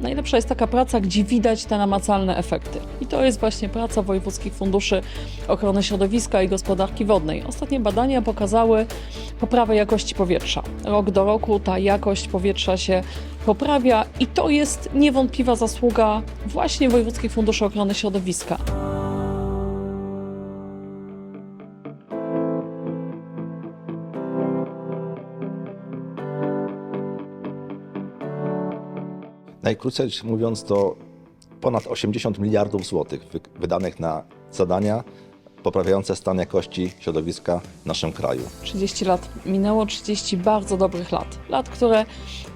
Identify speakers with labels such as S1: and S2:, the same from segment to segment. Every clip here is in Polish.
S1: Najlepsza jest taka praca, gdzie widać te namacalne efekty. I to jest właśnie praca wojewódzkich funduszy ochrony środowiska i gospodarki wodnej. Ostatnie badania pokazały poprawę jakości powietrza. Rok do roku ta jakość powietrza się poprawia i to jest niewątpliwa zasługa właśnie wojewódzkich funduszy ochrony środowiska.
S2: Najkrócej mówiąc, to ponad 80 miliardów złotych wy- wydanych na zadania poprawiające stan jakości środowiska w naszym kraju.
S1: 30 lat minęło, 30 bardzo dobrych lat. Lat, które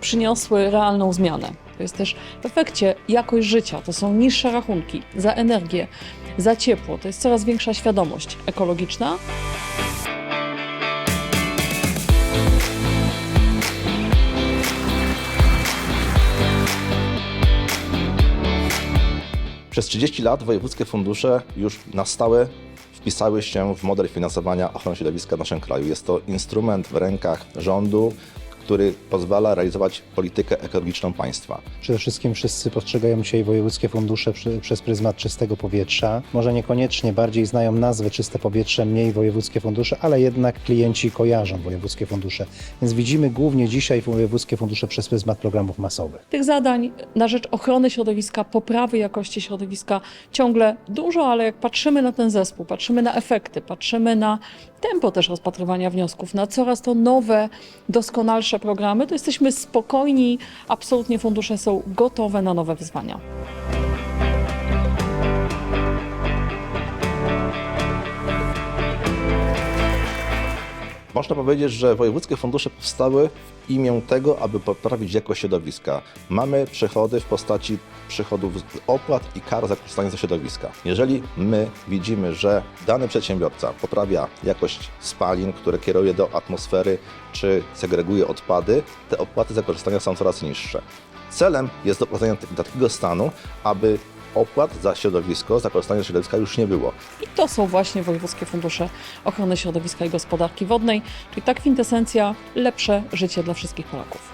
S1: przyniosły realną zmianę. To jest też w efekcie jakość życia, to są niższe rachunki za energię, za ciepło, to jest coraz większa świadomość ekologiczna.
S2: Przez 30 lat wojewódzkie fundusze już na stałe wpisały się w model finansowania ochrony środowiska w naszym kraju. Jest to instrument w rękach rządu, który pozwala realizować politykę ekologiczną państwa.
S3: Przede wszystkim wszyscy postrzegają dzisiaj wojewódzkie fundusze przy, przez pryzmat czystego powietrza. Może niekoniecznie bardziej znają nazwę czyste powietrze, mniej wojewódzkie fundusze, ale jednak klienci kojarzą wojewódzkie fundusze. Więc widzimy głównie dzisiaj wojewódzkie fundusze przez pryzmat programów masowych.
S1: Tych zadań na rzecz ochrony środowiska, poprawy jakości środowiska ciągle dużo, ale jak patrzymy na ten zespół, patrzymy na efekty, patrzymy na tempo też rozpatrywania wniosków, na coraz to nowe, doskonalsze programy, to jesteśmy spokojni, absolutnie fundusze są gotowe na nowe wyzwania.
S2: Można powiedzieć, że wojewódzkie fundusze powstały w imię tego, aby poprawić jakość środowiska. Mamy przychody w postaci przychodów z opłat i kar za korzystanie ze środowiska. Jeżeli my widzimy, że dany przedsiębiorca poprawia jakość spalin, które kieruje do atmosfery, czy segreguje odpady, te opłaty za korzystanie są coraz niższe. Celem jest doprowadzenie do takiego stanu, aby opłat za środowisko, za korzystanie ze środowiska już nie było.
S1: I to są właśnie wojewódzkie fundusze ochrony środowiska i gospodarki wodnej, czyli ta kwintesencja lepsze życie dla wszystkich Polaków.